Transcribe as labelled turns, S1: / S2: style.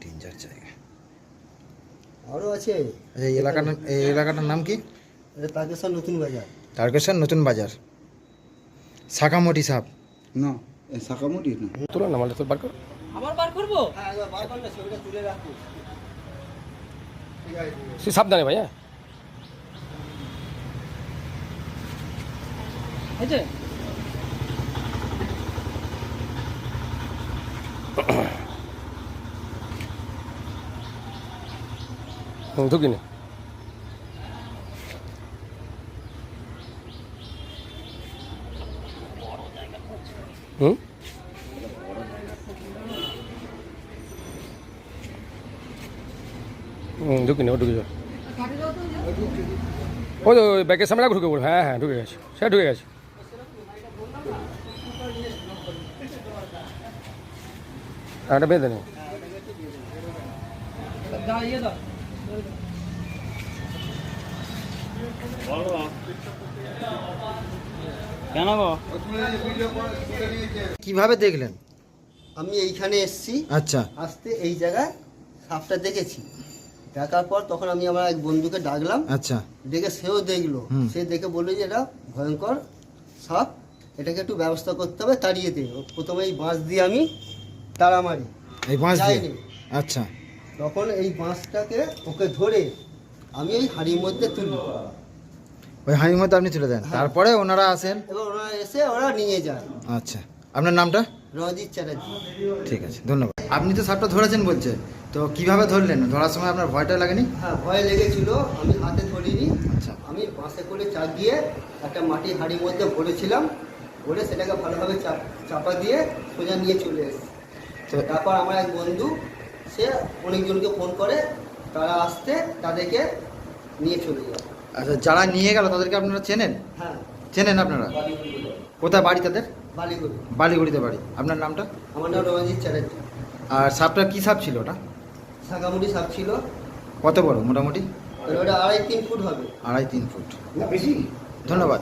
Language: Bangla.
S1: ডেঞ্জার জায়গা।
S2: আরও আছে?
S1: আচ্ছা এই এলাকাটার এই এলাকাটার নাম কি?
S2: তারকেশ্বর নতুন বাজার।
S1: তারকেশ্বর নতুন বাজার। শাখামটি সাপ
S3: না না।
S4: বার কর
S2: হ্যাঁ বার কর না ছবিটা তুলে রাখো আছে।
S4: সে সাবধানে ভাই হ্যাঁ হুম ঢুকিনি হুম হুম ঢুকিনি ও ঢুকে যাও ওই তো ওই ব্যাগের সামনে রাখো ঢুকে পড়ো হ্যাঁ হ্যাঁ ঢুকে গেছে সে ঢুকে গেছে আর একটা বেঁধে নেই
S1: কীভাবে দেখলেন?
S2: আমি এইখানে এসছি।
S1: আচ্ছা।
S2: আসতে এই জায়গায় সাপটা দেখেছি। দেখার পর তখন আমি আমার এক বন্ধুকে ডাকলাম।
S1: আচ্ছা।
S2: দেখে সেও দেখল। সে দেখে বলল যে এটা ভয়ঙ্কর সাপ। এটাকে একটু ব্যবস্থা করতে হবে তাড়িয়ে দে। প্রথমে এই বাঁশ দিয়ে আমি তাড়া মারি।
S1: এই বাঁশ দিয়ে? আচ্ছা।
S2: তখন এই বাঁশটাকে ওকে ধরে আমি এই হাড়ির মধ্যে তুলি।
S1: ওই হাঁড়ির মধ্যে আপনি তুলে দেন।
S2: হ্যাঁ।
S1: তারপরে ওনারা আসেন?
S2: এবার ওরা এসে ওরা নিয়ে যায়।
S1: আচ্ছা। আপনার নামটা?
S2: রণজিৎ চ্যাটার্জি।
S1: ঠিক আছে ধন্যবাদ। আপনি তো সাপটা ধরেছেন বলছে। তো কীভাবে ধরলেন? ধরার সময় আপনার ভয়টা লাগেনি?
S2: হ্যাঁ ভয় লেগেছিল। আমি হাতে ধরিনি।
S1: আচ্ছা।
S2: আমি বাঁশে করে চাপ দিয়ে একটা মাটির হাঁড়ির মধ্যে ভরেছিলাম। ভরে সেটাকে ভালোভাবে চাপ- চাপা দিয়ে সোজা নিয়ে চলে এসেছি।
S1: তো
S2: তারপর আমার এক বন্ধু সে অনেকজনকে ফোন করে তারা আসতে তাদেরকে নিয়ে চলে যায়।
S1: আচ্ছা যারা নিয়ে গেল তাদেরকে আপনারা চেনেন?
S2: হ্যাঁ।
S1: চেনেন আপনারা? কোথায় বাড়ি তাদের?
S2: বালিগুড়ি।
S1: বালিগুড়িতে বাড়ি। আপনার নামটা?
S2: আমার নাম রণজিৎ চ্যাটার্জি।
S1: আর সাপটা কী সাপ ছিল ওটা?
S2: শাকামুড়ি সাপ ছিল।
S1: কত বড় মোটামুটি?
S2: ওটা আড়াই তিন ফুট হবে।
S1: আড়াই তিন ফুট। বেশি? ধন্যবাদ।